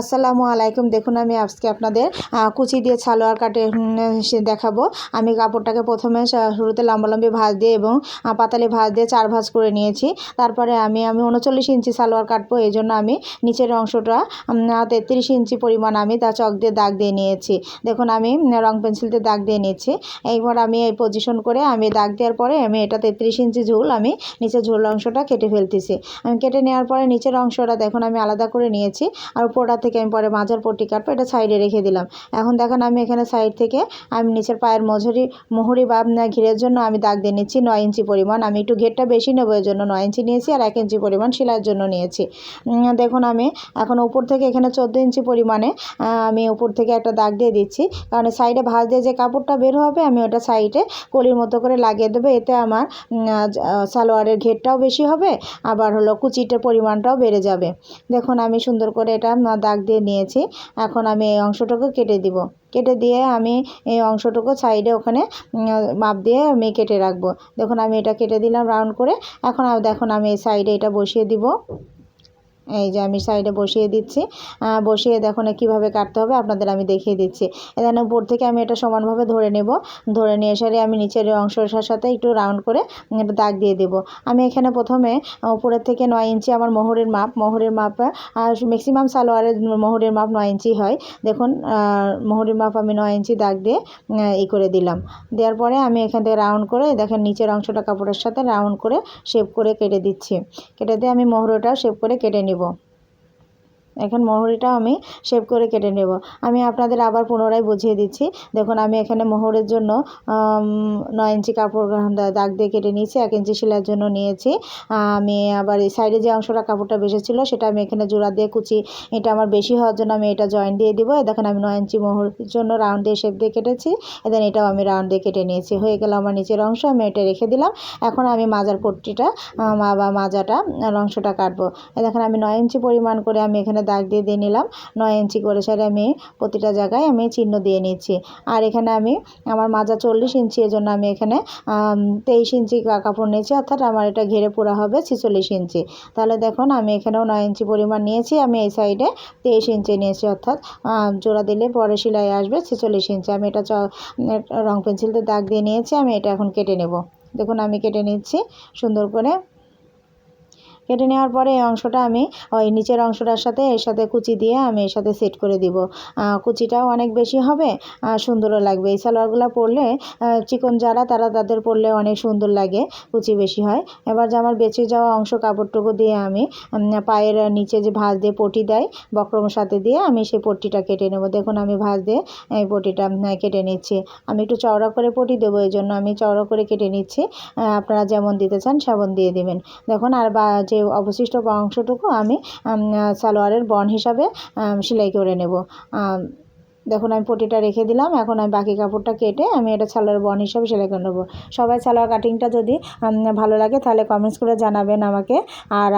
আসসালামু আলাইকুম। দেখুন, আমি আজকে আপনাদের কুচি দিয়ে সালোয়ার কাটে দেখাবো। আমি কাপড়টাকে প্রথমে শুরুতে লম্বালম্বি ভাঁজ দিয়ে এবং পাতালি ভাঁজ দিয়ে চার ভাঁজ করে নিয়েছি। তারপরে আমি আমি উনচল্লিশ ইঞ্চি সালোয়ার কাটবো। এই জন্য আমি নিচের অংশটা তেত্রিশ ইঞ্চি পরিমাণ আমি তা চক দিয়ে দাগ দিয়ে নিয়েছি। দেখুন, আমি রং পেন্সিল দিয়ে দাগ দিয়ে নিয়েছি। এইবার আমি এই পজিশন করে আমি দাগ দেওয়ার পরে আমি এটা তেত্রিশ ইঞ্চি ঝুল, আমি নিচের ঝুল অংশটা কেটে ফেলতেছি। আমি কেটে নেওয়ার পরে নিচের অংশটা, দেখুন, আমি আলাদা করে নিয়েছি। আর উপরটা থেকে আমি পরে মাঝের পট্টি কাটবো এটা সাইডে রেখে দিলাম। এখন দেখেন আমি এখানে সাইড থেকে আমি নিচের পায়ের মজুরি মোহরি বা ঘিরের জন্য আমি দাগ দিয়ে নিচ্ছি নয় ইঞ্চি পরিমাণ। আমি একটু ঘেরটা বেশি নেব এর জন্য নয় ইঞ্চি নিয়েছি আর এক ইঞ্চি পরিমাণ সেলাইয়ের জন্য নিয়েছি। দেখুন আমি এখন উপর থেকে এখানে চোদ্দ ইঞ্চি পরিমাণে আমি উপর থেকে একটা দাগ দিয়ে দিচ্ছি। কারণ সাইডে ভাঁজ দিয়ে যে কাপড়টা বের হবে আমি ওটা সাইডে কলির মতো করে লাগিয়ে দেবো এতে আমার সালোয়ারের ঘেরটাও বেশি হবে আবার হলো কুচিটার পরিমাণটাও বেড়ে যাবে। দেখুন আমি সুন্দর করে এটা উম, দাগ দিয়ে নিয়েছি। এখন আমি এই অংশটুকু কেটে দিব। কেটে দিয়ে আমি এই অংশটুকু সাইডে ওখানে মাপ দিয়ে আমি কেটে রাখব। দেখুন, আমি এটা কেটে দিলাম রাউন্ড করে। এখন দেখুন, আমি এই সাইডে এটা বসিয়ে দিব। এই যে আমি সাইডে বসিয়ে দিচ্ছি। বসিয়ে দেখো না কীভাবে কাটতে হবে, আপনাদের আমি দেখিয়ে দিচ্ছি। এখানে উপর থেকে আমি এটা সমানভাবে ধরে নেব। ধরে নিয়ে এসে আমি নিচের অংশটার সাথে একটু রাউন্ড করে একটা দাগ দিয়ে দেব। আমি এখানে প্রথমে উপরের থেকে নয় ইঞ্চি আমার মোহরের মাপ মোহরের মাপ ম্যাক্সিমাম সালোয়ারের মোহরের মাপ নয় ইঞ্চি হয়। দেখুন মোহরের মাপ আমি নয় ইঞ্চি দাগ দিয়ে ই করে দিলাম। দেওয়ার পরে আমি এখান থেকে রাউন্ড করে দেখেন নিচের অংশটা কাপড়ের সাথে রাউন্ড করে শেপ করে কেটে দিচ্ছি। কেটে দিয়ে আমি মোহরটাও শেপ করে কেটে নিব। وہ এখন মোহরিটাও আমি শেপ করে কেটে নেব। আমি আপনাদের আবার পুনরায় বুঝিয়ে দিচ্ছি। দেখুন, আমি এখানে মোহরের জন্য নয় ইঞ্চি কাপড় দাগ দিয়ে কেটে নিয়েছি, এক ইঞ্চি সেলাইয়ের জন্য নিয়েছি। আমি আবার এই সাইডে যে অংশটা কাপড়টা বেশি ছিল সেটা আমি এখানে জোড়া দিয়ে কুচি, এটা আমার বেশি হওয়ার জন্য আমি এটা জয়েন দিয়ে দিব। দেখেন, আমি নয় ইঞ্চি মোহরের জন্য রাউন্ড দিয়ে শেপ দিয়ে কেটেছি। দেন, এটাও আমি রাউন্ড দিয়ে কেটে নিয়েছি। হয়ে গেল আমার নিচের অংশ, আমি এটা রেখে দিলাম। এখন আমি মাজার পট্টিটা বা মাজাটা অংশটা কাটবো। দেখেন, আমি নয় ইঞ্চি পরিমাণ করে আমি এখানে দাগ দিয়ে দিয়ে নিলাম। নয় ইঞ্চি করে সারে আমি প্রতিটা জায়গায় আমি চিহ্ন দিয়ে নিচ্ছি। আর এখানে আমি আমার মাজা চল্লিশ ইঞ্চি এর জন্য আমি এখানে তেইশ ইঞ্চি কাপড় নিয়েছি, অর্থাৎ আমার এটা ঘেরে পুরা হবে ছিচল্লিশ ইঞ্চি। তাহলে দেখুন আমি এখানেও নয় ইঞ্চি পরিমাণ নিয়েছি, আমি এই সাইডে তেইশ ইঞ্চি নিয়েছি, অর্থাৎ জোড়া দিলে পরে সেলাই আসবে ছেচল্লিশ ইঞ্চি। আমি এটা রং পেন্সিল দিয়ে দাগ দিয়ে নিয়েছি, আমি এটা এখন কেটে নেব। দেখুন আমি কেটে নিচ্ছি সুন্দর করে। কেটে নেওয়ার পরে এই অংশটা আমি ওই নিচের অংশটার সাথে এর সাথে কুচি দিয়ে আমি এর সাথে সেট করে দিব। কুচিটাও অনেক বেশি হবে আর সুন্দরও লাগবে। এই সালোয়ারগুলো পরলে চিকন যারা, তারা তাদের পরলে অনেক সুন্দর লাগে, কুচি বেশি হয়। এবার যে আমার বেঁচে যাওয়া অংশ কাপড়টুকু দিয়ে আমি পায়ের নিচে যে ভাঁজ দিয়ে পটি দেয় বক্রমের সাথে দিয়ে আমি সেই পট্টিটা কেটে নেব। দেখুন আমি ভাঁজ দিয়ে এই পটিটা কেটে নিচ্ছি। আমি একটু চওড়া করে পটি দেবো, এই জন্য আমি চওড়া করে কেটে নিচ্ছি। আপনারা যেমন দিতে চান, সেমন দিয়ে দিবেন। দেখুন আর বা, যে অবশিষ্ট অংশটুকু আমি সালোয়ারের বন হিসাবে সেলাই করে নেব। দেখুন, আমি পটিটা রেখে দিলাম। এখন আমি বাকি কাপড়টা কেটে আমি এটা সালোয়ার বন হিসাবে সেলাই করে নেব। সবাই সালোয়ার কাটিংটা যদি ভালো লাগে তাহলে কমেন্টস করে জানাবেন আমাকে। আর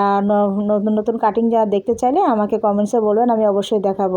নতুন নতুন কাটিং যা দেখতে চাইলে আমাকে কমেন্টসে বলবেন, আমি অবশ্যই দেখাবো।